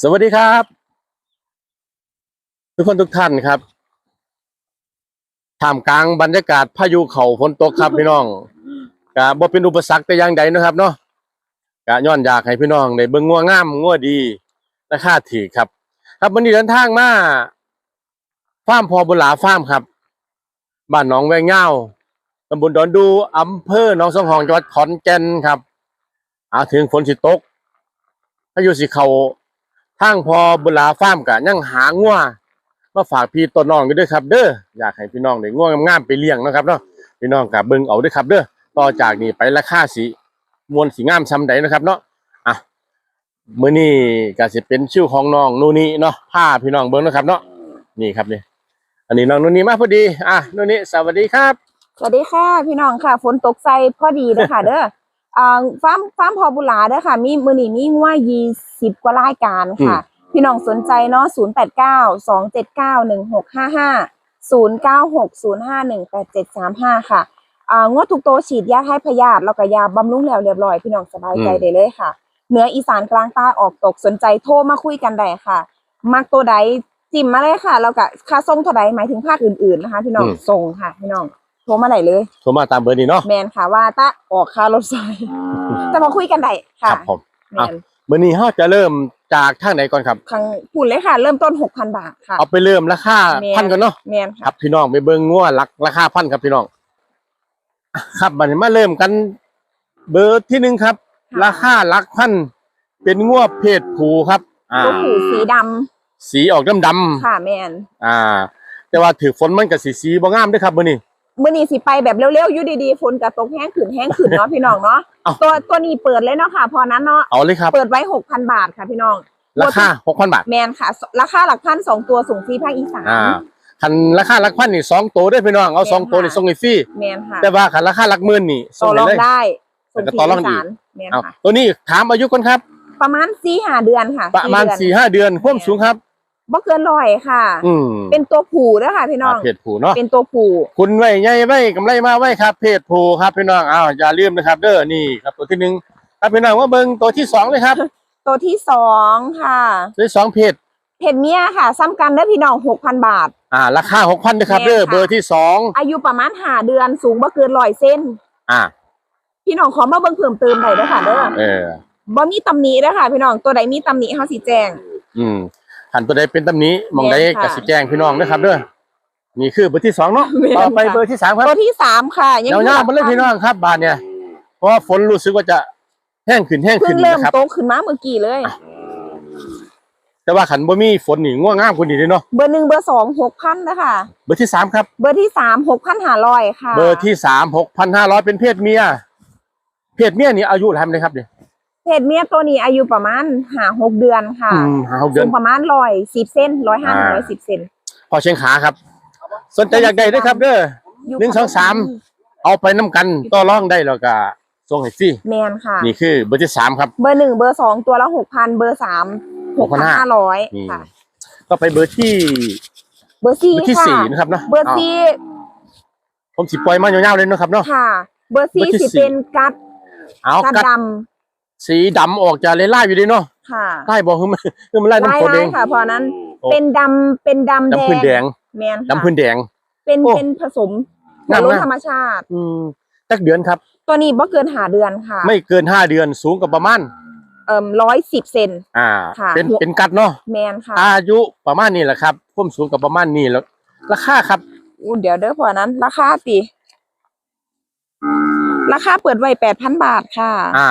สวัสดีครับ ทุกคนทุกท่านครับท่ามกลางบรรยากาศพายุเขาฝนตกครับพี่น้องกะบ่เป็นอุปสรรคแต่อย่างใดนะครับเนาะกะย้อนอยากให้พี่น้องได้เบิ่งงัวงามงัวดีราคาถูกครับ ครับวันนี้เดินทางมาฟาร์มพอบุหลาฟาร์มครับบ้านหนองแวงเง่าตำบลดอนดูอำเภอหนองสองหองจังหวัดขอนแก่นครับอาถึงฝนสิตก พายุสิเขาทางพอบุลาฟาร์มกะยังหางัวมาฝากพี่ต้นน้องกันด้วยครับ เด้ออยากให้พี่น้องได้งัวงามๆไปเลี้ยงนะครับเนาะพี่น้องกะเบิ่งเอาด้วยครับ เด้อต่อจากนี้ไปราคาสิมวลสีงามซำใดนะครับเนาะอะมื้อนี้ก็สิเป็นชื่อของน้องนูนี่เนาะพาพี่น้องเบิ่งนะครับ เนาะนี่ครับนี่อันนี้น้องนูนี่มาพอดี อะนูนี่สวัสดีครับ สวัสดีค่ะ พี่น้องค่ะ ฝนตกใส่พอดีเด้อค่ะ เด้อ อ่าฟาร์มฟาร์มพอบุหลาเด้อค่ะ มีมือนี้มีงัวยี่สิบกว่ารายการค่ะ พี่น้องสนใจเนาะศูนย์แปดเก้าสองเจ็ดเก้าหนึ่งหกห้าห้าศูนย์เก้าหกศูนย์ห้าหนึ่งแปดเจ็ดสามห้าค่ะอ่างวดทุกโตวฉีดยาให้พยาธิแล้วก็ยาบำรุงแล้วเรียบร้อยพี่น้องสบายใจอืมได้เลยค่ะเหนืออีสานกลางใต้ออกตกสนใจโทรมาคุยกันได้ค่ะมักตัวใดจิ้มมาเลยค่ะ แล้วก็ค่าส่งเท่าใดหมายถึงภาคอื่นๆนะคะ พี่น้องส่งค่ะ พี่น้อง โทรมาไหนเลยโทรมาตามเบอร์นี้เนาะแมนค่ะว่าตะออกค่ารถไฟจะมาคุยกันได้คค่ะรับผมแมนมื้อนี้เฮาจะเริ่มจากทางไหนก่อนครับครั้งพูดเลยค่ะ เริ่มต้นหกพันบาทค่ะเอาไปเริ่มราคาแม่นพันกันเนาะแมนคค่ะรับพี่น้องไปเบิ่งงัวหลักราคาพันครับพี่น้อง ครับบัดนี้มาเริ่มกัน เบอร์ที่หนึ่งครับค่ะราคาหลักพันเป็นงัวเพศผูครับอ่าตัวผูสีดำสีออกดำค่ะแมนๆอ่า แต่ว่าถือฝนมันก็สีสีบ่งามเด้วยครับมื้อนี้ มื่อนี้สิไปแบบเร็วๆอยู่ดีๆฝนกระตกแห้งขืนแห้งขืนเนาะพี่น้องเนาะเอ้า ตัวตัวนี้เปิดเลยเนาะค่ะ พอนั้นเนาะเอาเลยครับ เปิดไว้หกพันบาทค่ะพี่น้องราคา6,000บาท แมนค่ะ ราคาหลักพันสองตัวส่งฟรีภาคอีสาน อ่าคันราคาหลักพันนี่สองตัวเด้อพี่น้องเอาสองตัวนี่ส่งให้ฟรีแมนค่ะแต่ว่าคันราคาหลักหมื่นนี่ส่ต่งอรให้องเลย ได้ส่งแล้วฟก็รีต่อรองอีอีก สานแมนเอาค่ะ ตัวนี้ถามอายุก่อนครับ ประมาณสี่ห้าเดือนค่ะประมาณเดือนสี่ห้าเดือนความสูงครับ บ่เกินร้อยค่ะ อืมเป็นตัวผูเด้อค่ะพี่น้องอ่าเพศผูเนาะเป็นตัวผูคุณไว้ใหญ่ไว้กำไรมาไว้ครับ เพศผูครับพี่น้องอ้าวอย่าลืมนะครับ เด้อนี่ครับตัวที่หนึ่งครับพี่น้องว่าเบิ่งตัวที่สองเลยครับตัวที่สองค่ะตัวที่สองเพศเพจเมียค่ะ ซ้ำกันเด้อพี่น้องหกพันบาท อ่า ราคาหกพันนะครับแม่นเด้อค่ะเบอร์ที่สองอายุประมาณห้าเดือนสูงบ่เกินร้อยเส้น อ่า พี่น้องขอมาเบิ่งเพิ่มเติมได้เด้อค่ะเด้อเออบ่มีตำหนิเด้อค่ะ พี่น้องตัวใดมีตำหนิเฮาสิแจ้งอืม ขันตัวใดเป็นตำหนี้มองใดแม่นค่ะกสิแจ้งพี่น้องนะครับเด้อนี่คือเบอร์ที่สองเนาะแม่นต่อไปค่ะเบอร์ที่สามครับตัวที่สามค่ะเงาๆมาเลยพี่น้องครับบาทเนี่ยเพราะว่าฝนรู้สึกว่าจะแห้งขึ้นแห้งเพิ่ขึ้งนเริ่มนะครับ โตขึ้นมาเมื่อกี้เลย แต่ว่าขันบ่มีฝนนี่ง่วงงามคนดีเลยเนาะเบอร์หนึ่งเบอร์สองหกพันนะคะ เบอร์ที่สามครับ เบอร์ที่สามหกพันห้าร้อยค่ะเบอร์ที่สามหกพันห้าร้อยเป็นเพศเมีย เพศเมียนี่อายุเท่าไหร่ครับเนี่ย เพจเมียตัวนี้อายุประมาณห้าหกเดือนค่ะอืมหาหกเดืสูอนงประมาณร้อยสิบเส้นร้อยห้าอ่า ร้อยสิบเซนพอเชียงขาครับ สนใจอยากได้เด้อครับเด้ออยู่หนึ่งสองสาม เอาไปน้ำกันต่อรองได้แล้วก็ส่งให้ฟรีแมนค่ะ นี่คือเบอร์ที่สามครับ เบอร์หนึ่งเบอร์สองตัวละหกพันเบอร์สามหกพันห้าร้อยนี่ ค่ะ ก็ไปเบอร์ที่เบอร์สี่เบอร์ที่ค่ะสี่นะครับเนาะเบอร์าสี่ผมสิปล่อยมายาวๆเลยเนาะครับเนาะ ค่ะ เบอร์สี่เบอร์ที่สิสี่ เป็นกัดเอากัดกัดด สีดำออกจะเลยล่าอยู่ดีเนาะำค่ะไล่บอกคือมันคือมันไล่ไล่น้ำฝนเอไล่งค่ะเพราะนั้น โอ้ เป็นดำเป็นดำแดดำพื้นแดงแมนค่ะดำพื้นแดง เป็นโอ้เป็นผสมงามหัวโล้นมากธรรมชาติ อืมจักเดือนครับ ตัวนี้บ่เกินหาเดือนค่ะไม่เกินห้าเดือนสูงกับประมาณเอ่มร้อยสิบเซน อ่า ค่ะ เป็นหัวเป็นกัดเนาะแมนค่ะอายุประมาณนี้แหละครับความสูงกับประมาณนี้แล้วราคาครับ อู้เดี๋ยวเด้อเพราะนั้น ราคาติ ราคาเปิดไว้แปดพันบาทค่ะ อ่า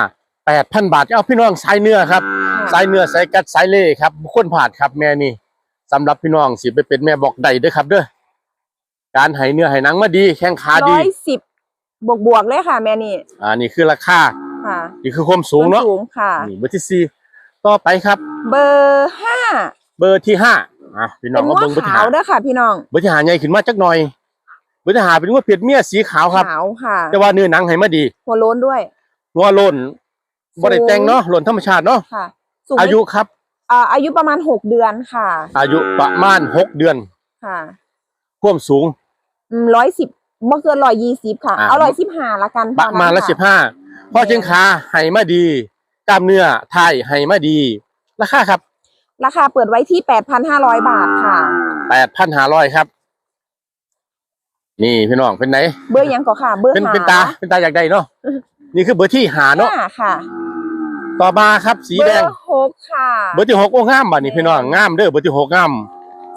แปดพันบาทเอาพี่น้องสายเนื้อครับสายเนื้อสายกัดสายเล่ครับบุคคลผ่านครับแม่นี่สำหรับพี่น้องสิไปเป็นแม่บอกใดเด้อครับเด้อการให้เนื้อให้หนังมาดี แข้งขาร้ดีอยสิบบวกบวกๆเลยค่ะ แม่นี่อ่านี่คือราคาค่ะนี่คือความสูงเนาะส่วสูงค่ะนี่เบอร์ที่สี่ต่อไปครับ เบอร์ห้าเบอร์ที่ห้าอะพี่น้อเป็งนมาง้อเบิ่งเบอร์ที่ขาห้าวเด้อค่ะพี่น้องเบอร์ที่ห้าใหญ่ขึ้นมาจักหน่อยเบอร์ที่ห้าเป็นว่าเปียดเมียสีขาวครับขาวค่ะ แต่ว่าเนื้อหนังให้มาดีหัวโล้นด้วยงัวโลน บ่ได้แต่งเนาะโลนธรรมชาติเนาะค่ะสูงอายุครับอ่าอายุประมาณหกเดือนค่ะ อายุประมาณหกเดือนค่ะความสูงร้อยสิบบ่เกินร้อยยี่สิบค่ะอ่าเอาร้อยสิบห้าละกันประมาณละเท่สินั้นบห้าพอเชียงขาให้มาดีกล้ามเนื้อไทยให้มาดี ราคาครับ ราคาเปิดไว้ที่แปดพันห้าร้อยบาทค่ะแปดพันห้าร้อยครับ นี่พี่น้องเป็นไหน เบอร์ยังก็ค่ะ เบอร์เป็นหาเป็นตาเป็นตาอยากได้เนาะนี่คือเบอร์ที่หาเนาะห้าค่ะ ต่อมาครับสีเบแดองร์หกค่ะเบอร์ที่หกโอ้งามบ่ะนี่พี่น้องงามเด้อเบอร์ที่หกงาม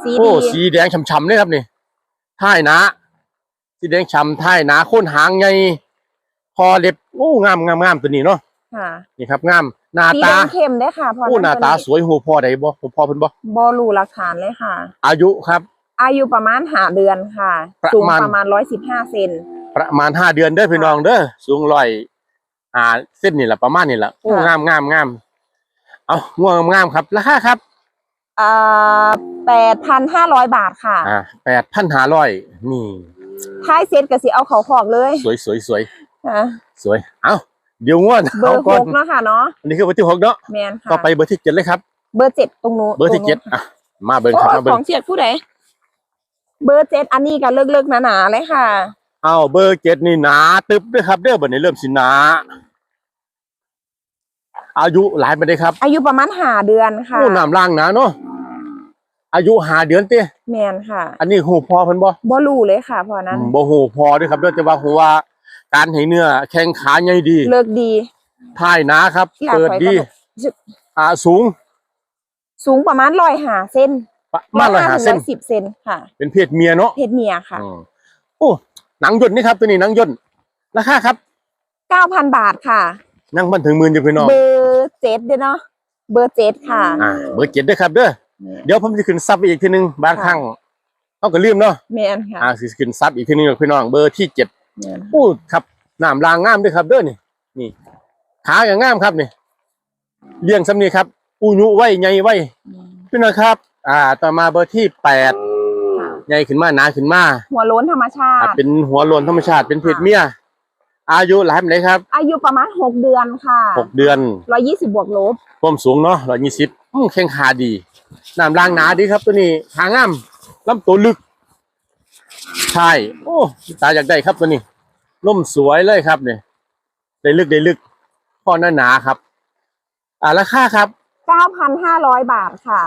สีโอ้ดีสีแดงฉ่ำๆเลยครับนี่ท้ายหนะสีแดงฉ่ำท้ายหนะโค่นหางไงพอเล็บโอ้งามงามงามตัวนี้เนาะค่ะนี่ครับงามหน้าสีแดตางเข้มได้อค่ะพอโอ้หน้าตาตัวสวยหูพอได้บ่หูพอเพิ่นบ่บอลูหลักฐานเลยค่ะ อายุครับ อายุประมาณหาเดือนค่ะ ประสูงมาณ ประมาณร้อยสิบห้าเซน ประมาณห้าเดือนเด้อพี่น้องเด้อสูงร้อย อ่าเส้นนี่แหละประมาณนี่แหละโอ้ค่ะ งามงามงามเอาง่วงงามครับราคาครับ อ่าแปดพันห้าร้อยบาทค่ะ อ่าแปดพันห้าร้อยนี่ ท้ายเซตก็สิเอาเขาขอกเลยสวยสวยสวยค่ะสวย เอาเดี๋ยวง่วนเบอเอาร์หก่อนกเนาะค่ะเนาะอันนี้คือเบอร์ที่หกเนาะแมนค่ะต่อไปเบอร์ที่เจ็ดเลยครับ เบอร์เจ็ดตรงนู้นเบอร์ที่เจ็ดตงนู้นอะมาเบิ่งโอ้ครับมาเบิ่ของงเจ็ดผู้ใดเบอร์เจ็ดอันนี้ก็เลิกๆหนาๆเลยค่ะ เอาเบอร์เจ็ดนี่หนาตึบด้วยครับเด้อเบอร์นี้เริ่มสิหนา อายุหลายไปได้ครับอายุประมาณหาเดือนค่ะโอ้น้ำล่างหนาเนาะอายุหาเดือนเต้แมนค่ะอันนี้หูพอเพิ่นบ่บอลูเลยค่ะพอนั้นอืมบ่หูพอด้วยครับเด้อแต่ว่าหัวาการให้เนื้อ แข้งขาใหญ่ดีเลิกดีท้ายหนาครับ อยากเปิดถอยดีกระดูกอ่าสูงสูงประมาณร้อยหาเส้นประมาณร้อยห้าเซนสิบเซนค่ะเป็นเพศเมียเนาะเพศเมียค่ะ อืมโอ้ หนังย่นนี่ครับตัวนี้หนังย่นราคาครับเก้าพันบาทค่ะนั่งมันถึงหมื่นอยู่พี่น้องเบอร์เจ็ดเด้อเนาะเบอร์เจ็ดค่ะอ่าเบอร์เจ็ดด้วยครับเด้อเดี๋ยวผมจะขึ้นซับอีกทีหนึงบางครั้งเขาก็ลืมเนาะแมนค่ะอ่าสิขึ้นซับอีกทีหนึงพี่น้องเบอร์ที่เจ็ดแมนโอ้ครับน้ำรางงามด้วยครับเด้อนี่นี่ขาอย่างงามครับนี่เลี้ยงซ้ำนี่ครับอูยุไว้ใหญ่ไว้พี่น้องครับ อ่าต่อมาเบอร์ที่แปดค่ะ ใหญ่ขึ้นมาหนาขึ้นมาหัวโล้นธรรมชาอ่าติ เป็นหัวโลนธรรมชาติเป็นเพศเมีย อายุหลายปานไหนครับ อายุประมาณหกเดือนค่ะหกเดือนร้อยยี่สิบบวกลบความสูงเนาะร้อยยี่สิบแข้งขาดีน้ำรางหนาดีครับตัวนี้หางามลำตัวลึกใช่โอ้ตาอยากได้ครับตัวนี้ล่มสวยเลยครับเนี่ยได้ลึกได้ลึกพ่อหน้าหนาครับ อ่าราคาครับเก้าพันห้าร้อยบาทค่ะ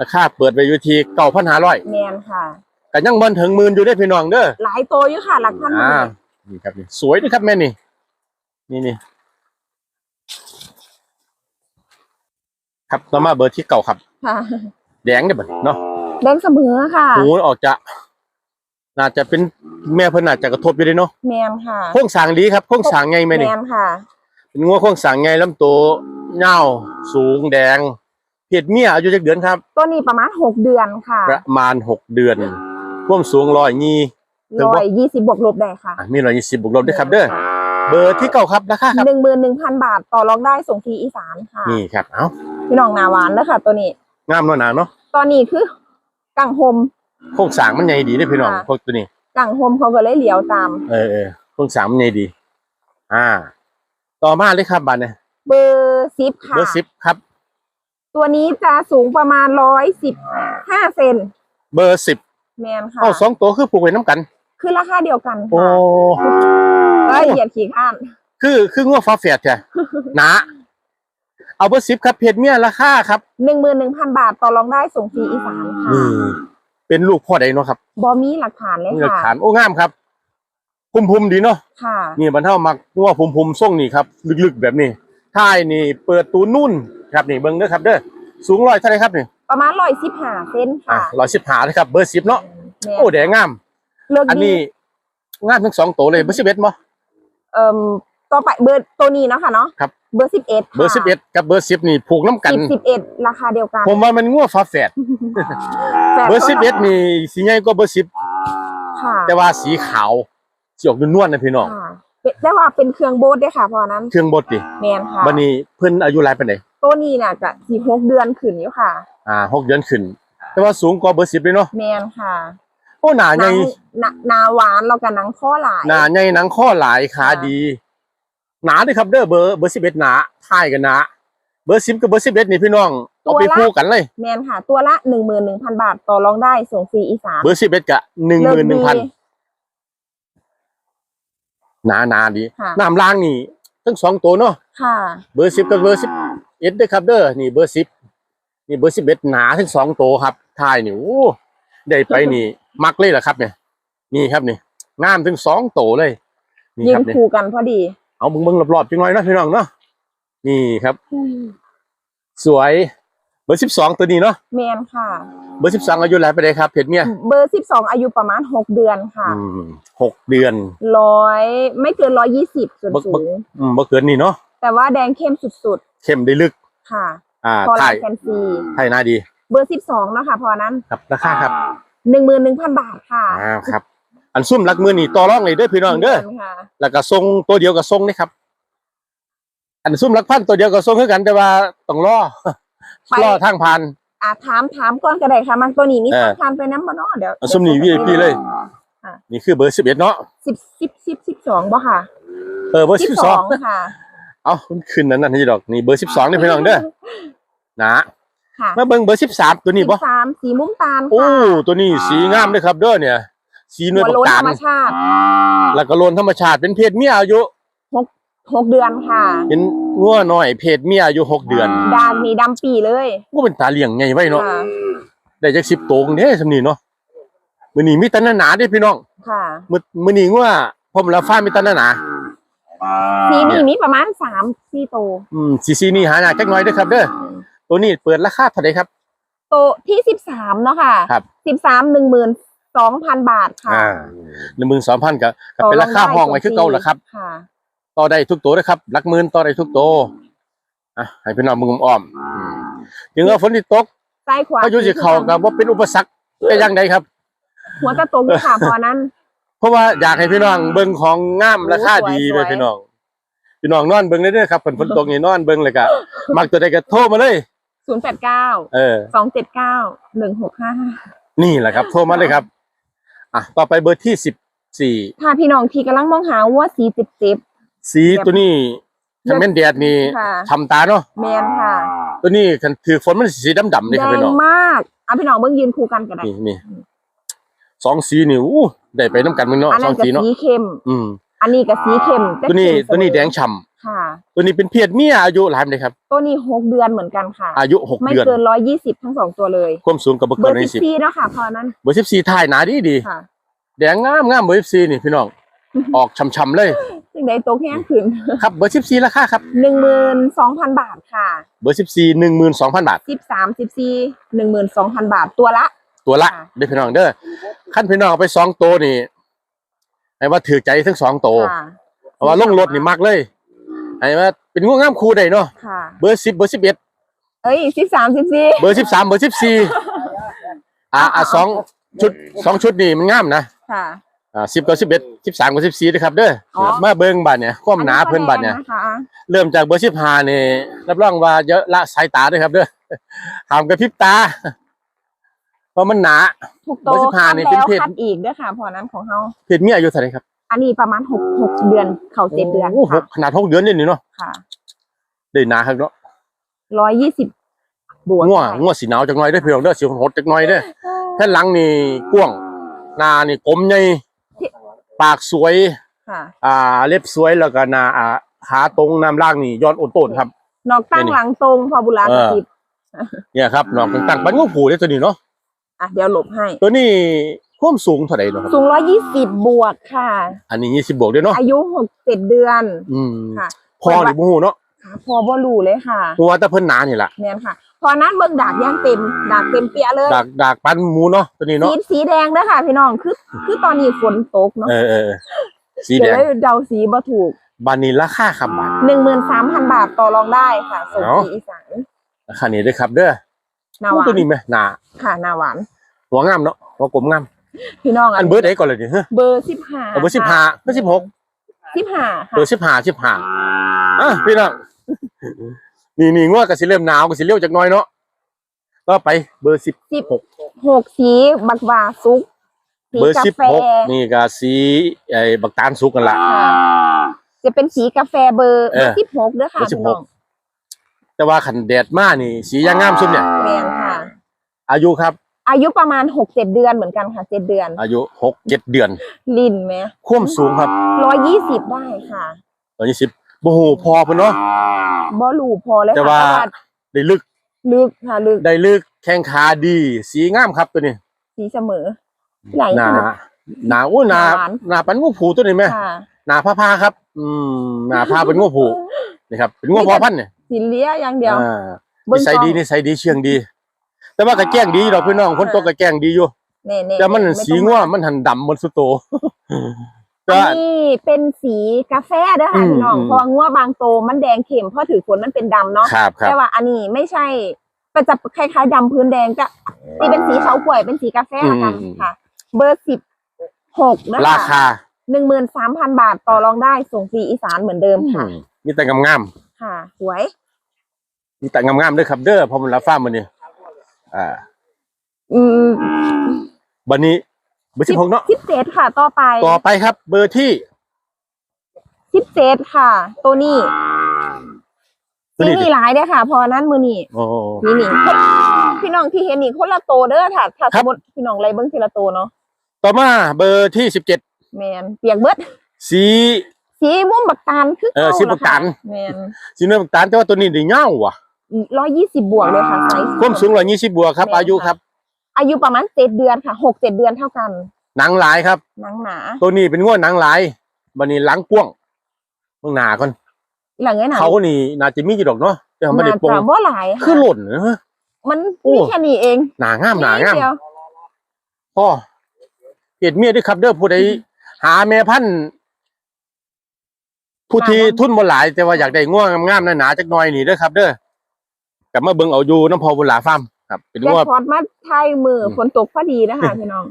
ราคาเปิดไปอยู่ที่เก้าพันห้าร้อยแมนค่ะ กันยังมันถึงหมื่นอยู่ได้อพี่น้องเด้อหลายโตวอยู่ค่ะหลักพันอ่านี่ครับนี่สวยด้วยครับแม่นี่ นี่นี่ครับต่อมาเบอร์ที่เก่าครับ ค่ะแดงเนี่ยเบิดเนาะ แดงเสมอค่ะ หูออกจะน่าจะเป็นแม่เพิ่นน่าจะกระทบอยู่เด้เนาะแมนค่ะโค้งสร้างดีครับโค้งสร้างไงแม่แมนี่นค่ะ เป็นงัวโค้งสร้างไงลำตัวเงาวสูงแดงเพศเมียอายุจักเดือนครับ ตัวนี้ประมาณหกเดือนค่ะ ประมาณหกเดือน ความสูงร้อยยี่ถึงร้บ่อยยี่สิบบวกลบได้ค่ะอะ มีร้อยยี่สิบบวกลบด้วยครับเด้อเบอร์ที่เก่าครับราคาครับหนึ่งหมื่นหนึ่งพันบาทต่อรองได้ส่งฟรีอีสานค่ะนี่ครับเอ้าพี่น้องนาหวานแล้วค่ะ ตัวนี้งามเนาะหนาเนาะตอนนี้คือกังโฮมโครงสร้างมันใหญ่ดีเด้อพี่น้องค่ะพวกตัวนี้กังโฮมเขาก็เลยเหลียวตาม เออเออโครงสร้างมันใหญ่ดี อ่า ต่อมาเลยครับบัดเนี่ยเบอร์สิบค่ะเบอร์สิบครับ ตัวนี้จะสูงประมาณร้อยสิบห้าเซนเบอร์สิบ แมนค่ะ เอาสองตัวคือปลูกไว้น้ำกัน คือราคาเดียวกันโอ้ค่ะเอ้ยเหยียดขี้ข้านคือคืองัวฟ้าแฝดจ้ะหนาเอาเบอร์สิบครับเพจเมียราคาครับหนึ่งหมื่นหนึ่งพันบาทต่อรองได้ส่งฟรีอีสานค่ะนี่เป็นลูกพ่อใดเนาะครับบอมีหลักฐานเลยนี่หลักค่ะ ฐานโอ้งามครับพุ่มพุมๆดีเนาะค่ะ นี่บรรเทามักงัวพุ่มพุมๆส่งนี่ครับลึกๆแบบนี้ท้ายนี่เปิดตูนุ่นครับนี่เบิ้งเด้อครับเด้อสูงร้อยเท่าไหรครับนี่ ประมาณร้อยสิบห้าเซนอะค่ะร้อยสิบหาเลยครับเบอร์สิบเนาะแม่นโอ้แดงงาม เลือกอันดีนี้งามทั้งสองตัวเลยเบอร์สิบเอ็ดบ่เอ่มต่อไปเบอร์ตัวนี้เนาะค่ะเนาะครับ เบอร์สิบเอ็ดเบอร์สิบเอ็ดกับเบอร์สิบนี่ผูกน้ำกันสิบสิบเอ็ดราคาเดียวกันผมว่ามันงัวฟ้าแฝดแต่เบอร์สิบเอ็ดนี่สีใหญ่กว่าเบอร์สิบค่ะแต่ว่าสีขาวสีออกนวลๆนะพี่น้องค่ะเป็นแต่ว่าเป็นเครื่องโบสด้วยค่ะเพราะนั้นเครื่องบดดิแมนค่ะ บันนี้เพิ่นอายุหลายปานใดตัวนี้น่ะจะสี่หกเดือนขึ้นอยู่ค่ะ อ่าหกเดือนขึ้น แต่ว่าสูงกว่าเบอร์สิบเลยเนาะแมนค่ะโอ้หนาหใหนัญ่งหนาหนาหวานเรากับหนังข้อหลาย หนาใหญ่หนังข้อหลายขาค่ะ ดี หนาเด้วยครับเด้อเบอร์เบอร์สิบเอ็ดหนาท้ายกันหนาเบอร์สิบกับเบอร์สิบเอ็ดนี่พี่น้องเอาไปคู่กันเลย แมนค่ะ ตัวละหนึ่งหมื่นหนึ่งพันบาทต่อรองได้ส่งฟรีอีสานเบอร์สิบเอ็ดกะหนึ่งหมื่นหนึ่งพันเลิกดี หนาหนาดีค่ะ น้ำล่างนี่ทั้งสองตัวเนาะค่ะ เบอร์สิบกับเบอร์สิบเอ็ดด้วยครับเด้อนี่เบอร์สิบ นี่เบอร์สิบเอ็ดหนาถึงสองโตครับท้ายนี่โอ้ได้ไปนี่ มักเลยเหรอครับเนี่ย นี่ครับนี่งามถึงสองโตเลยนี่ยืคนรับเนี่ยคู่กันพอดี เอาเบิ่งเบิ่งรอบๆจังหน่อยเนาะพี่น้องเนาะนี่ครับ สวยเบอร์สิบสองตัวนี้เนาะแมนค่ะ เบอร์สิบสองอายุแล้วไปเลยครับเพจเมียเบอร์สิบสองอายุประมาณหกเดือนค่ะ อืมหกเดือน ร้อยไม่เกินร้อยยี่สิบส่วนบักสูบักงอืมบ่เกินนี่เนาะแต่ว่าแดงเข้มสุดเข้มได้ลึก ๆ ค่ะ อ่าพอถ่าลายยแฟนซีถ่ายหน้าดี เบอร์สิบสองนะคะพอนั้นครับราคาครับหนึ่งหมื่นหนึ่งพันบาทค่ะอ่าครับ อันซุ่มรักมือนี่ต่อรองเลยเด้อพี่น้องเด้อค่ะแล้วก็ทรงตัวเดียวกับทรงนี่ครับ อันซุ่มรักพันตัวเดียวกับทรงคือกันแต่ว่าต้องรอไปรอทางผ่านอ่าถามถามก่อนก็ได้ค่ะมันตัวนี้นี่เออทางทานไปน้ำบ่เนาะเดี๋ยวอันซุ่มนี่ VIP เลยนี่คือเบอร์สิบเอ็ดเนาะสิบสิบสิบสิบสองบ่ค่ะเออเบอร์สิสิบบสสอองงค่ะ เอามันขึ้นนั้นนั่นที่ดอกนี่เบอร์สิบสองนี่พี่น้องเด้อนะค่ะมาเบิ่งเบอร์สิบสามตัวนี้บ่สิบสามสีมุ้งตาลโอ้ค่ะตัวนี้สีงามเลยครับเด้อเนี่ย สีหน่วยหัวปโล้กนกาธรรรมชาติ แล้วก็โลนธรรมชาติเป็นเพศเมียอายุหกเดือนค่ะ เป็นงัวน้อยเพศเมียอายุหกเดือนดานมีดำปีเลยก็เป็นตาเลี้ยงไงไว้เนาะค่ะได้จักสิบโตงเด้สำนีเนาะมื้อนี้มีแตหนาๆเด้พี่น้อง ค่ะมื้อมื้อนี้งัวผมละฟ้ามีแตหนา สีนี่มีประมาณสามสี่โตๆอืมซีซีนี่หายากจักหน่อยเด้อครับเด้อตัวนี้เปิดราคาเท่าไหร่ครับ โตที่สิบสามเนาะค่ะครับ สิบสามหนึ่งหมื่นสองพันบาทค่ะอ่า12,000ก็ก็เป็นราคาห้องไว้คือเก่าล่ะครับ ค่ะ ต่อได้ทุกตัวนะครับหลักหมื่นต่อได้ทุกตัวอะให้พี่น้องมึงอ้อมถึงว่าฝนที่ตกซ้ายขวาพายุสิเข้าก็บ่เป็นอุปสรรคแต่อย่างใดครับ หัวกระตรงค่ะพอนั้น เพราะว่าอยากให้พี่น้องเบิ่งของงามราคาดีสวยๆเลยพี่น้อง พี่น้องนอนเบิ่งได้เด้อครับฝนฝนตกนี่นอนเบิ่งเลยก็มักตัวใดก็โทรมาเลยศูนย์แปดเก้าเออสองเจ็ดเก้าหนึ่งหกห้านี่แหละครับ โทรมาเลยครับ อะต่อไปเบอร์ที่สิบสี่ถ้าพี่น้องที่กำลังมองหาว่าสีเจ็บเจ็บสีตัวนี้คันแม่นแดดนี่ค่ะทำตาเนาะแมนค่ะ ตัวนี้คันถือฝนมันสีดำๆนี่แดครับพี่งน้องมากอะพี่น้องเบิ่งยืนคู่กันกันได้นี่นี่ สองสีนี่อู้ได้ไปน้ำกันมึงเนาะอันสนั้อนงกับสีเนาะสีเข้ม อืมอันนี้กับสีเข้มแตัวนี้เข้มเสมอตัวนี้แดงฉ่ค่ะำตัวนี้เป็นเพศเมียอายุหลายปานใดครับ ตัวนี้หกเดือนเหมือนกันค่ะ อายุหกไม่เดือนเกินร้อยยี่สิบทั้งสองตัวเลย ความสูงกับเบอร์เบเกิอนร์ในสิบสิบสี่แล้วค่ะ พอนั้นเบอร์สิบสี่ถ่ายหนาดีดีค่ะแดงงามงามเบอร์สิบสี่นี่พี่น้อง ออกช่ำๆเลย สิ่งใดตัวแห้งขึ้นครับเบอร์สิบสี่ราคาครับหนึ่งหมื่นสองพันบาทค่ะเบอร์สิบสี่หนึ่งหมื่นสองพันบาท สิบสามสิบสี่หนึ่งหมื่นสองพันบาทตัวละ ตัวละค่ะเด้อพี่น้องเด้อขั้นพี่น้องเอาไปสองตัวนี่ให้ว่าถือใจทั้งสองตัวค่ะเพราะว่าลงรถนี่มักเลยให้ว่าเป็นง่วงงามคู่ได้เนาะค่ะเบอร์สิบเบอร์สิบเอ็ดเอ้ยสิบสามสิบสี่เบอร์สิบสามเบอร์สิบสี่อ่าอ่าสองชุดสองชุดนี่มันงามนะค่ะอ่าสิบกับสิบเอ็ดสิบสามกับสิบสี่นะครับเด้อออมาเบิ่งบัตรเนี่ยความหนาเพิ่นบัตรเนี่ยอัก็แดงะคะเริ่มจากเบอร์สิบห้านี่รับรองว่าเยอะละสายตาด้วยครับเด้อห้ามกระพริบตาเพ ราะมันหนา ถูกโตเบอร์15นี่เป็นแล้วเพศ คัดอีกด้วยค่ะพอนั้นของเขาเพศเมียอายุเท่าไหร่ครับอันนี้ประมาณหกหกเดือนเขาเจ็ดเดือนโอ้หค่ะกขนาดหกเดือนนี่นี่เนาะค่ะได้หนาครับเนาะร้อยยี่สิบบวกง่วงค่ะง่วงสีหนาวจักหน่อยเด้อพี่น้องเด้อสิหดจักหน่อยเด้อแผ่นหลังนี่กว้างหน้านี่กลมใหญ่ปากสวย ค่ะ อ่าเล็บสวยแล้วก็หน้าอ่าขาตรงน้ำล่างนี่ย้อนโอนโตนครับ นอกตั้งนี่หลังตรงพอบุราเออติดเนี่ยครับนอกต่างๆปันงูผูเด้อตัวนี้เนาะ อะเดี๋ยวหลบให้ ตัวนี้ความสูงเท่าไหร่เนาะครับสูงร้อยยี่สิบบวกค่ะ อันนี้ยี่สิบบวกเด้อเนาะอายุหกเจ็ดเดือนอืมค่ะพอนี่บ่ฮู้เนาะค่ะพอบรูเลยค่ะหัวแต่เพิ่นหนานี่ล่ะเนี่ยค่ะ พอนั้นเบิ่งดากย่างเต็มดากเต็มเปียเลยดากดากปันหมูเนาะตัวนี้เนาะสีสีแดงด้วยค่ะ พี่น้องคือคือตอนนี้ฝนตกเนาะเออเออสีแดเดี๋ยวงเลยเดาสีบ่ถูกบานนี้ราคาครับบาทหนึ่งหมื่นสามพันบาทต่อรองได้ค่ะส่งเอ้าฟรีอีสานราคานี้เด้อครับเด้อ หนาหวาตัวนนี้ไหมหนาค่ะหนาหวาน หัวงามเนาะหัวกลมงามพี่น้องอันเบอร์ไหนก่อนเลยดิเฮ้ยเบอร์สิบห้าเอาเบอร์สิบห้าเบอร์สิบหกสิบห้าเบอร์สิบห้าสิบห้าอะพี่น้องนี่นี่ง่วงก็สิเริ่มหนาวก็สิเลี้ยวจากหน้อยเนาะก็ไปเบอร์สิบสิบหกสีบักวาซุกสีเบอร์กาสิบแฟหกนี่ก็สีไอ้บักตาลสุกกันละค่ะจะเป็นสีกาแฟเบอร์เออสิบหกด้วยค่ะเบอร์16พี่น้อง แต่ว่าขันแดดมานี่ สียางงามสุดเนี่ย แมนค่ะ อายุครับ อายุประมาณหกเจ็ดเดือนเหมือนกันค่ะเจ็ดเดือน อายุหกเจ็ดเดือนลินไหมความสูงครับร้อยยี่สิบได้ค่ะตอนนี้สิบบ่ฮู้พอเพิ่นเนาะบ่รู้พอเลยแต่ค่ะว่าแต่ว่าได้ลึกลึกค่ะลึกได้ลึกแข้งขาดี สีงามครับตัวนี้สีเสมอใหญ่หนา ค่ะ หนาโอ้หนาหวาน หนาปันงูผูตัวนี้ไหมค่ะ หนาผ้าผ้าครับ อืมหนาผ้าเป็นงูผูนี่ครับเป็นงูพอพันธุ์เนี่ย สิเลียอย่างเดียวอ่าเบิ่นิงสัยกล้องดีนิสัยดีเชียงดี แต่ว่าก็แกล้งดีดอกพี่น้องคนโตก็แกล้งดีอยู่เน่ๆแต่มันไสีต้องง่วมันหันดำบนสุดโตแต่อัว่านนี้เป็นสีกาแฟเด้อค่ะอืมพี่น้องอืม เพราะว่างัวบางโตมันแดงเข็มเพราะถือฝนมันเป็นดำเนาะครับครับแต่ว่าอันนี้ไม่ใช่ก็จะคล้ายๆดำพื้นแดงก็ตีเป็นสีเฉาป่วยเป็นสีกาแฟละกันค่ะ เบอร์สิบหกนะราคะคาหนึ่งหมื่นสามพันบาทต่อรองได้ส่งฟรีอีสานเหมือนเดิมอืค่ะมมีแต่งาม ค่ะสวยๆมีแต่งามๆเด้อครับ เด้อพอมันรับฟ้ามันนี่อ่า อืมบันนี้เบอร์สิบหกเนาะสิบเจ็ดค่ะ ต่อไปต่อไปครับ เบอร์ที่สิบเจ็ดค่ะ ตัวนี้ตัวนี่นี้มีหลายเด้อค่ะ พอนั้นมือนี่โอ้ นี่นี่พี่น้องที่เห็นนี่คนละโตเด้อค่ะถ้าคสรับ มมติพี่น้องไรเบิ้งทีละโตเนาะต่อมาเบอร์ที่สิบเจ็ดแมนเปียกเบิดสี สีม่วงบักตาลคือเออสีบักตาลแมนสีเนื้อตาลแต่ว่าตัวนี้ได้เงาว่ะร้อยยี่สิบบวกเลยค่ะไซส์ความสูงร้อยยี่สิบบวกครับแม่นอายุครับ อายุประมาณเจ็ดเดือนค่ะหกเจ็ดเดือนเท่ากันหนังหลายครับหนังหนา ตัวนี้เป็นงวดหนังหลายบันนี้หลังกว้างเมืองหนาก่อนหลังเงี้ยหนาเขานี่น่าจะมีอยู่ดอกเนาะแต่เขาไม่ได้น่าปงจะว่าหลายค่ะคือหล่นนะฮะมันโอ้มีแค่นี้เองหนางามหนางามนิดเดียวพ่อเห็ดเมียด้วยครับเด้อผู้ใดหาแม่พันธุ์ ผู้ที่ทุนบ่หลายแต่ว่าอยากได้ง่วงงามๆหนาๆจักหน่อยนี่เด้อครับ เด้อกลับมาเบิ่งเอาอยู่น้ำพอบุญหลาฟาร์มครับ เป็นแจ็คง่วงพอตมาไทยมือฝนตกพอดีนะคะพี่น้อง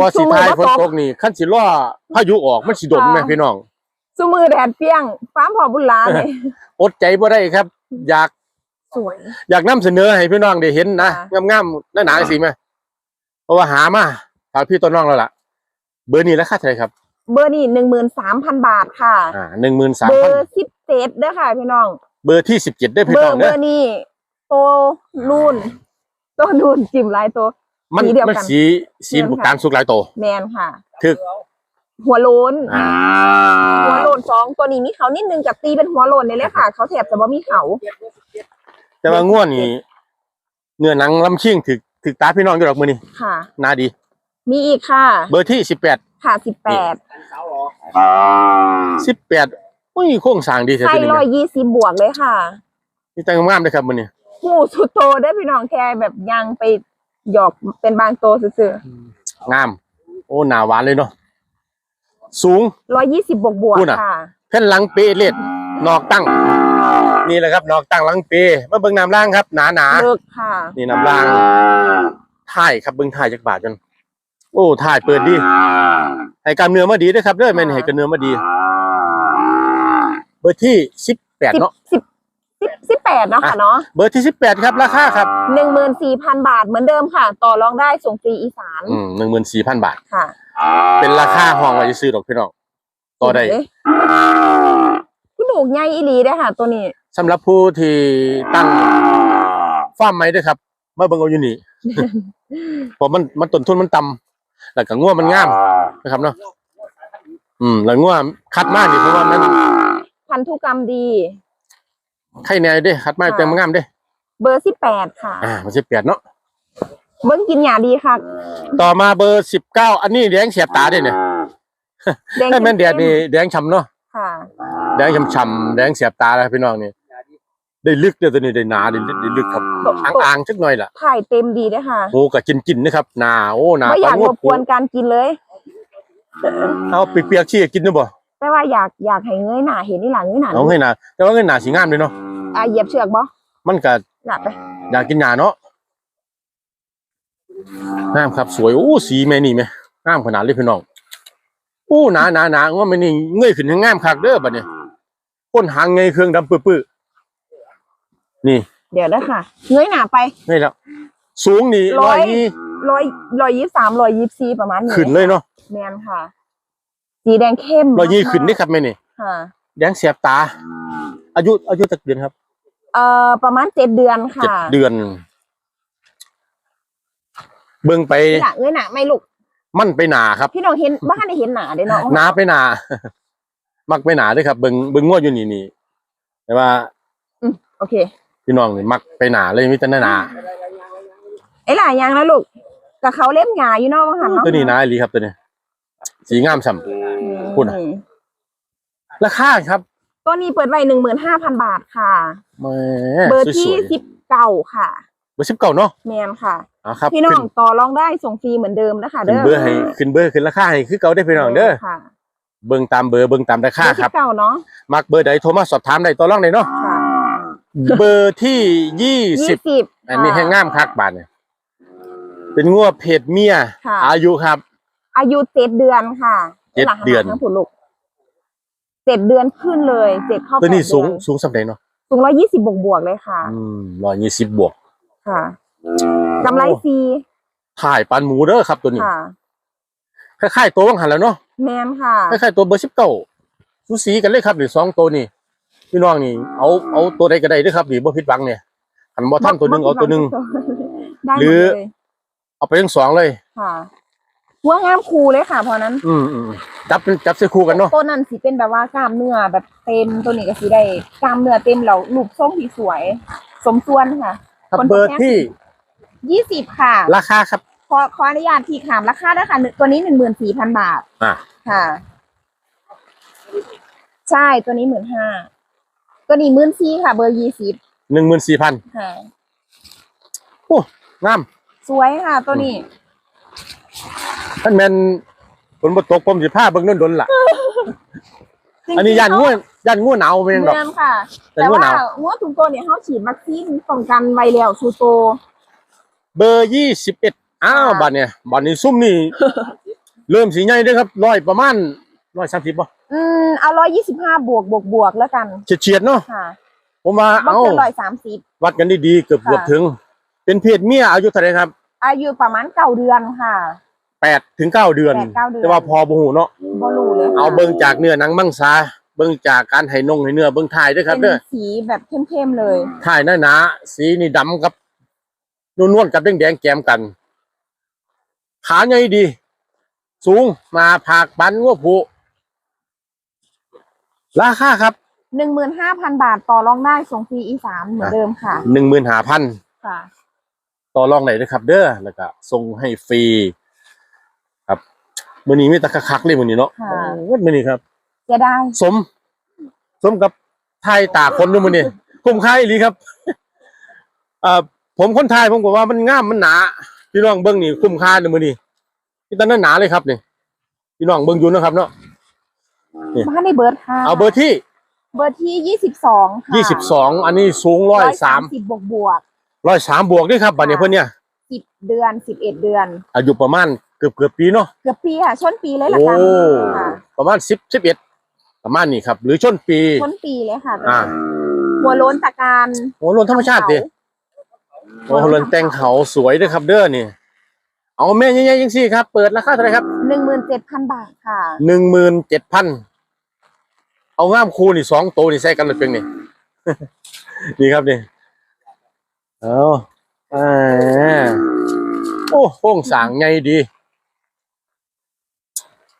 พอสิมืทายบ่ฝนตกนี่ขั้นสิล่อพายุออกมันสิดนไหมพี่น้องซุมือแดดเปรี้ยงฟ้าพอบุญลาเลยอดใจบ่ได้ครับ อยากสวย อยากนำเสนอให้พี่น้องได้เห็นนะค่ะงามๆหนาๆสิแม่เพราะว่าหามาฝากพี่ต้นน้องแล้วล่ะ เบอร์นี้ราคาเท่าไหร่ครับ เบอร์นี่หนึ่งหมื่นสามพันบาทค่ะ อ่าหนึ่งหมื่นสามเบอพันร์สิบเจ็ดเด้อค่ะพี่น้อง เบอร์ที่สิบเจ็ดได้พี่เบอน้องร์เบเด้ออร์นี่โตนู่นโตนู่นจิ้มลายตัว มันสีเดียวกันมันสีสีเดียวกัน บุกตามสุกหลายโตแมนค่ะ ถึกหัวโลนอ่าหัวโลนสองตัวนี้มีเขานิดนึงกับตีเป็นหัวโลนนี่เลยค่ะ เขาแถบแต่ว่ามีเขาแต่ว่าง่วนนี่เนื้อหนังลำชิ่งถึกถึกตาพี่น้องอยู่ดอกมือนี่ค่ะน่าดี มีอีกค่ะ เบอร์ที่สิบแปดค่ะสิบแปด สิบแปดอุ้ยโค้งสร้างดีเท่าไส้นี้ร้อยยี่สิบบวกเลยค่ะนี่แต่งงามเลยครับมือนี่หูสุดโตได้อพี่น้องแค่แบบยังไปหยอกเป็นบางโตซื่องาม โอ้หนาหวานเลยเนาะสูงร้อยยี่สิบบวกบวกพูดน่ะ ค่ะแผ่นหลังเปเลดนอกตั้ง นี่แหละครับนอกตั้งหลังเปมาเบิ่งน้ำล่างครับ หนาหนาเลิกค่ะ ๆนี่น้ำล่างถ่ายครับเบิ่งถ่ายจากบาทกัน โอ้ถ่ายเปิดดีให้การเนื้อมาดีด้วยครับเด้อแม่นให้การเนื้อมาดี เบอร์ที่สิบแปดสิบเนาะสิบสิบสิบแปดเนาะค่ะเนาะเบอร์ที่สิบแปดครับราคาครับหนึ่งหมื่นสี่พันบาทเหมือนเดิมค่ะ ต่อรองได้ส่งฟรีอีสานอืมหนึ่งหมื่นสี่พันบาทค่ะ เป็นราคาห้องไว้จะซื้อดอกพี่น้องต่อได้เพี่หนูใหญ่อีหลีได้อค่ะ ตัวนี้สำหรับผู้ที่ตั้งฟาร์มไหมด้วยครับมาเบิ่งเอาอยู่นี่เพราะมันมันต้นทุนมันต่ำ แล้วก็งัวมันงามนะครับเนาะอืม แล้วงัวคัดมานี่เพราะว่ามันพันธุกรรมดีไข่แน่เด้คัดมาแต่มันงามเด้เบอร์สิบแปดค่ะอ่ามันสิแปดเนาะเบิ้งกินหยาดีค่ะ ต่อมาเบอร์สิบเก้าอันนี้แดงเสียบตาเด้เนี่ยแดงถ้าแม่นแดดนี่แดงฉ่ำเนาะค่ะแดงฉ่ำๆแดงเสียบตาแล้วพี่น้องนี่ ได้ลึกเด้อตัวนี้ได้หนาได้ลึกได้ลึกครับตกอ่างๆสักหน่อยล่ะถ่ายเต็มดีด้วยค่ะโอ้ก็จินๆนะครับหนาโอ้หนาไม่อยากปลรบกวนการกินเลยเอาเปียกๆชี้กินได้บ่แต่ว่าอยากอยากให้เงยหน้าเห็นนี่หลังเงยหน้าเอาให้หนาแต่ว่าเงินหนาสีงามเลยเนาะอะเหยียบเชือกบ่มันก็หนักไปอยากกินหนาเนาะงามครับสวยโอ้สีแม่นี่แม่งามขนาดเลยพี่น้องโอ้หนาหนาหนาว่ามันนี่เงยขึ้นให้งามคักเด้อบัดนี้ก้นหางเงยเครื่องดำปื้อๆ นี่ เดี๋ยวนะค่ะเงยหน้าไปเงยแล้วสูงนี่ร้ร้ออยยยี่ร้อยร้อยยี่สามร้อยยี่สี่ประมาณนี้ขึ้นเลยเนาะแมนค่ะ สีแดงเข้มร้อยยี่ขึ้นนี่ครับแม่นี่ค่ะแดงเสียบตา อายุอายุจักเดือนครับเอ่อประมาณเจ็ดเดือนเจ็ดค่ะเดือน เบิ่งไปนี่หละเงยหน้าไม่ลูกมันไปหนาครับ พี่น้องเห็นบ้านได้เห็นหนาเด้เนาะหนาไปหนา มักไปหนาเด้วยครับ เบิ่งเบิ่งงวดอยู่นี่นี่แต่ว่าอืมโอเค พี่น้องนี่มักไปหนาเลยมีแต่หนาไอ้หลายอย่างนะลูกกับเขาเล่มหยาอยู่เนอกว่าหันเนาะตัวนี้หนาอีหลีครับตัวนี้ สีงามฉ่อืมคุณอะำราคาครับตัวนี้เปิดไว้หนึ่งหมื่นห้าพันบาทค่ะแหมเบอร์สที่วยสิบเก้าค่ะๆเบอร์สิบเก้าเนาะแมนค่ะอ่าครับพี่น้อขึ้งต่อรองได้ส่งฟรีเหมือนเดิมนะคะขึ้เด้นอเบอร์ให้ขึ้นเบอร์ขึ้นราคาให้คือเก่าได้อพี่น้องเด้อค่ะเบิ่งตามเบอร์เบิ่งตามราคาเบอร์ครับที่เก้าเนาะมักเบอร์ใดโทรมาสอบถามได้ต่อรองได้เนาะค่ะ เบอร์ที่ยี่ยี่สิบสิบอันนี้ให้งามคักบาทเนี่ยเป็นงัวเพศเมีย ค่ะ อายุครับ อายุเจ็ดเดือนค่ะเจ็ดหลังเดือน ทั้งผุลูกเจ็ดเดือนขึ้นเลยเจ็ดเข้าตัวนี้แปดสูงเดือนสูงสักไหนเนาะสูงร้อยยี่สิบบวกบวกๆเลยค่ะ อืมร้อยยี่สิบบวก ค่ะกำไรฟรีถ่ายปานหมูเด้อครับตัวนี้ค่ะ คล้ายๆตัววังหันแล้วเนาะแมนค่ะ คล้ายๆตัวเบอร์สิบเก้าสูสีกันเลยครับนี่สองตัวนี่ พี่น้องนี่เอาเอาตัวใดก็ได้เด้อครับนี่บ่ผิดหวังเนี่ยหันบ่ท่านตัวหนึงเอาตัวหนึง ได้หหรืมดอ เลยเอาไปทั้งสองเลย ค่ะหัวงามคูเลยค่ะเพราะนั้นอืมอืมจับเป็นจับใส่คู่กันเนาะ ตัวนั้นสิเป็นแบบว่ากล้ามเนื้อแบบเต็มตัวนี้ก็สิได้กล้ามเนื้อเต็มแล้วรูปทรงที่สวย สมส่วนค่ะ ครับคนเบอร์ที่ยี่สิบค่ะ ราคาครับ ขอขออนุญาตที่ขามราคาด้วยค่ะหนึ่งตัวนี้หนึ่งหมื่นสี่พันบาทอ่า ค่ะ ใช่ตัวนี้หมื่นห้า ตัวนี้หมื่นสี่ค่ะ เบอร์ยี่สิบหนึ่งหมื่นสี่พันค่ะโอ้งาม สวยค่ะ ตัวนี้ท่านแมนฝนบ่ตกผมสิพาเบิ่งนนดนล่ะ อันนี้ยันง่วยันง่วหนาวเป็นหยังดอกเมืองค่ะแต่แต่ง่วว่าหนาวงัวทุกตัวเนี่ยเขาฉีดวัคซีนป้องกันไวแล้วชูโต เบอร์ยี่สิบเอ็ดอ้าวค่ะบัดเนี่ยบัดนี้ซุ่มนี่เริ่มสีใหญ่เด้อครับร้อยประมาณร้อยสามสิบป่ะ อืมเอาร้อยยี่สิบห้าบวกบวกบวกแล้วกัน เฉียดๆเนาะค่ะผมว่าบ่เอาเกินร้อยสามสิบ วัดกันดีๆเกือบค่ะเกือบถึง เป็นเพศเมียอายุเท่าไหรครับอายุประมาณเก้าเดือนค่ะ แปดถึงเก้าเดือน แปดเก้าเดือน แต่ว่าพอบ่หูเนาะบรูเลยค่ะเอาเบิ่งจากเนื้อหนังมังสาเบิ่งจากการให้นงให้เนื้อเบิ่งถ่ายเด้วยครับเป็เด้อนสีแบบเข้มๆเลยถ่ายหน้าหนาสีนี่ดำกับนวลๆกับแดงๆแกมกัน ขาใหญ่ดี สูงมาผากปันงัวผู ราคาครับหนึ่งหมื่นห้าพันบาทต่อรองได้ส่งฟรีอีสานเหมือนเดิมค่ะหนึ่งหมื่นหาพันค่ะ ต่อรองไหนด้วยครับ เด้อแล้วก็ส่งให้ฟรีครับมื้อนี้มีแตะคักๆเลยมื้อนี้เนาะค่ะโอ้ยมื้อนี้ครับ จะได้สม สมกับไทยตากคนด้วยมื้อนี้คุ้มค่าอีหลีครับเอ่อผมคนไทยผมก็ว่ามันงามมันหนาพี่น้องเบิ่งนี่คุ้มค่าเด้อมื้อนี้นี่ตอนนั้นหนาเลยครับนี่พี่น้องเบิ่งอยู่นะครับเนาะ บ้านในเบิร์ดค่ะเอาเบอร์ที่ เบอร์ที่ยี่สิบสองค่ะยี่สิบสองอันนี้สูงร้อยสามสิบบวกบวกร้อยสามบวกด้วยครับบัดนี้เพิ่นเนี่ยสิบเดือนสิบเอ็ดเดือน อายุประมาณเกือบเกือบปีเนาะเกือบปีค่ะชนปีเลยละโอ้กันค่ะประมาณสิบสิบเอ็ดประมาณนี้ครับ หรือชนปีชนปีเลยค่ะอ่าหัวโล้นตะการโอ้ลนธรรมชาติดิโอ้ลนแต่งเขาสวยเด้วยครับเด้อนี่เอาแม่ใหญ่ๆยังสี่ครับ เปิดราคาเท่าไหร่ครับหนึ่งหมื่นเจ็ดพันบาทค่ะหนึ่งหมื่นเจ็ดพัน เอาง่ามคูนี่สองโตวนี่ใส่กันเลยเพียงนี่ นี่ครับนี่เอาอ่าโอ้โค้งสร้างไงดี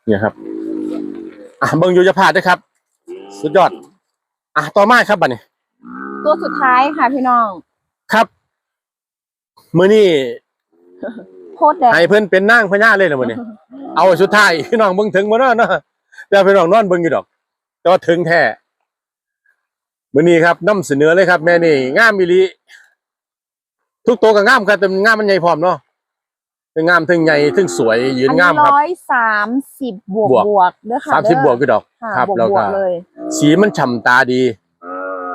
เนี่ยครับ อะเบิ่งอยู่จะพลาดด้วยครับ สุดยอด อะต่อมาครับบัดนี้ ตัวสุดท้ายค่ะพี่น้อง ครับมื้อนี้โคตรแดงให้เพิ่นเป็นนางพญาเลยเหรอมื้อนี้ เอาสุดท้ายพี่น้องเบิ่งถึงบ่เนาะเนาะแต่พี่น้องนอนเบิ่งอยู่ดอก แต่ว่าถึงแท้มื้อนี้ครับนำเสนอเลยครับ แม่นี่งามอีหลีทุกตัวก็งามครับแต่งามมันใหญ่พร้อมเนาะทั้งงามทั้งใหญ่ทั้งสวยยืนอันงานี้มครับร้อยสามสิบบวกบวกบวกเด้อค่ะสามสิบเด้บวกอยู่ดอกค่ะครับบวกแล้วบวก็กเลยสีมันฉ่ำตาดี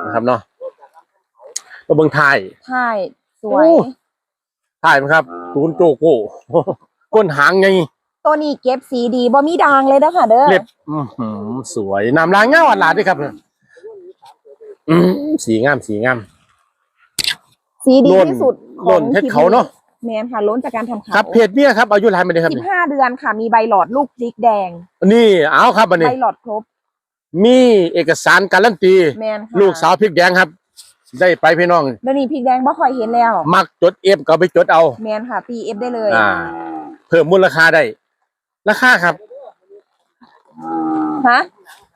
นะครับเนาะก็เบิ่งท้ายใช่สวยโอ้ท้ายมันครับตูนโจโก้ก้นหางไง ตัวนี้เก็บสีดีบ่มีด่างเลยเด้อค่ะเด้อเล็บอื้อหือสวยน้ำลายเงาอัดหลาดด้วยครับเนี่ยอืมสีงามสีงามสีดีโน่นที่สุดขโน่องนเพชรเขาเนอะแมนค่ะล้นจากการทำเขาครับเพจเนี่ยครับอายุไรมาเลยครับสิบนี่ห้าเดือนค่ะ มีใบหลอดลูกพริกแดง นี่เอาครับอันนี้ใบหลอดครบมีเอกสารการันตี แมนค่ะลูกสาวพริกแดงครับ ได้ไปพี่น้อง เดี๋ยวนี้พริกแดงบ่ค่อยเห็นแล้ว มักจดเอฟก็เอาไปจดเอา แมนค่ะตีเอฟได้เลย อ่า เพิ่มมูลค่าได้ ราคาครับ ฮะ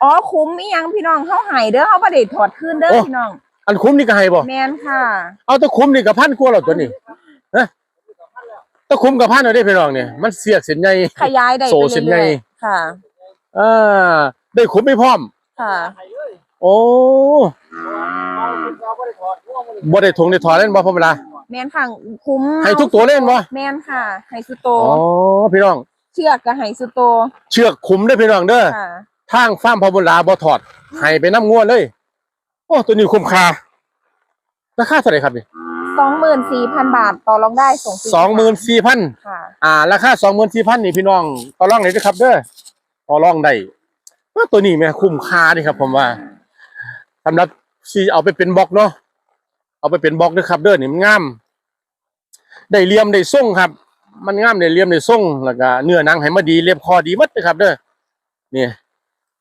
อ๋อคุ้มอีหยังพี่น้องเขาใหายเด้อเขาบ่ได้ถอดคืนเด้อโอ้ พี่น้องอันคุ้มนี่ก็ให้บ่แมนค่ะ เอาแตะคุ้มนี่กับพันกว่าแล้วตัวนี้ฮะแตะคุ้มกับพันเอาได้พี่น้องเนี่ยมันเสียกเส้นใหญ่ ขยายได้โซ่ไปเส้นใหญ่เรื่อยๆค่ะอ่าได้คุ้มไม่พร้อม ค่ะโอ้บ่ได้ทงได้ถอดเล่นบ่พ่อเวลาแมนค่ะคุ้มให้ทุกตัวเล่นบ่แมนค่ะไฮสุโต อ๋อพี่น้อง เชือกกับไฮสุโตเชือกคุ้มได้อพี่น้องเด้อค่ะทางฟาร์มพ่อบุญลาบ่ถอดให้ไปน้ำงัวเลย โอ้ตัวนี้คุ้มค่าราคาเท่าไหร่ครับนี่สองหมื่นสี่พันบาทต่อรองได้ส่งฟรีสองหมื่นสี่พัน ค่ะ อ่าราคาสองหมื่นสี่พันนี่พี่น้องต่อรองไหนด้วยครับเด้อต่อรองได้ว่าตัวนี้แม่คุ้มค่านี่ครับ ผมว่าสำหรับสีเอาไปเป็นบล็อกเนาะเอาไปเป็นบล็อกด้วยครับ เด้อนี่มันงามได้เหลี่ยมได้ทรงครับ มันงามได้เหลี่ยมได้ทรงแล้วก็เนื้อหนังให้มาดีเรียบคอดีหมัดเลยครับ เด้อนี่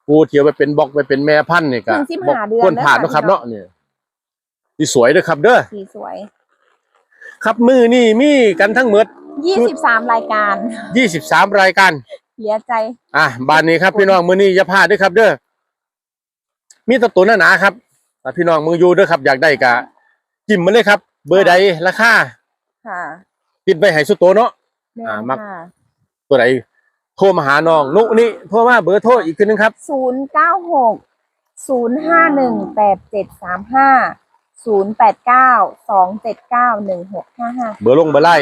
กูเที่ยวไปเป็นบล็อกไปเป็นแม่พันธุ์นี่ก็เพิ่งสิบห้าเดือนควรผ่านแล้วเนาะครับค่ะเนาะนี่ที่สวยเด้อครับ เด้อสีสวย ครับมือนี่มีกันทั้งหมดยี่สิบสามรายการยี่สิบสามรายการเสียใจ อะบานนี้ครับ พี่น้องมือนี้อย่าพลาดด้วยครับ เด้อมีแตะตัวหนาๆครับอะพี่น้องมืออยู่เด้อครับ อยากได้กะจิ้มมาเลยครับ เบอร์ใดราคาค่ะติดไปให้สุดโตวเนาะแม่ อ่ามักค่ะตัวใดโทรมาหาน้องนุนี่โทรมาเบอร์โทรอีกทีนึงครับ ศูนย์เก้าหกศูนย์ห้าหนึ่งแปดเจ็ดสามห้าศูนย์แปดเก้าสองเจ็ดเก้าหนึ่งหกห้าห้าเบอร์ลงเบอร์ไล่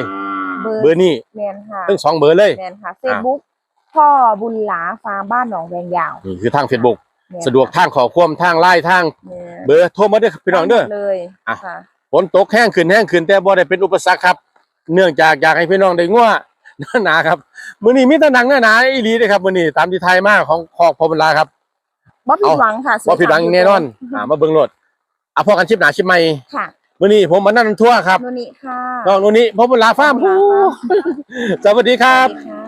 เบอร์เบอร์นี่แมนค่ะทั้งสองเบอร์เลย แมนค่ะเฟซบุ๊กพ่อบุญหลาฟาร์มบ้านหนองแวงยาวนี่คือทางเฟซบุ๊กแม่นสะดวกทางขอความทางไล่ทาง แม่นเบอร์โทรมาเด้อครับพี่น้องเด้อเลยอะ ค่ะ ฝนตกแห้งขึ้นแห้งขึ้นแต่บ่ได้เป็นอุปสรรคครับ เนื่องจากอยากให้พี่น้องได้ง่วหนาครับมื้อนี้มีแต่หนังหนาๆอีหลีเด้อครับมื้อนี้ตามที่ไทยมากของคอกพอเวลาครับบ่ผิดหวังค่ะสวยบ่ผิดหวังตามแน่นอนอ่ามาเบิ่งรถอะพอกันชิปหนาชิปใหม่ค่ะมื้อนี้ผมมานั่นทั่วครับโนนิค่ะน้องโนนี่พอเวลาฟาร์มพอบุญหลาฟาร์มสวัสดีครับสวัสดีค่ะ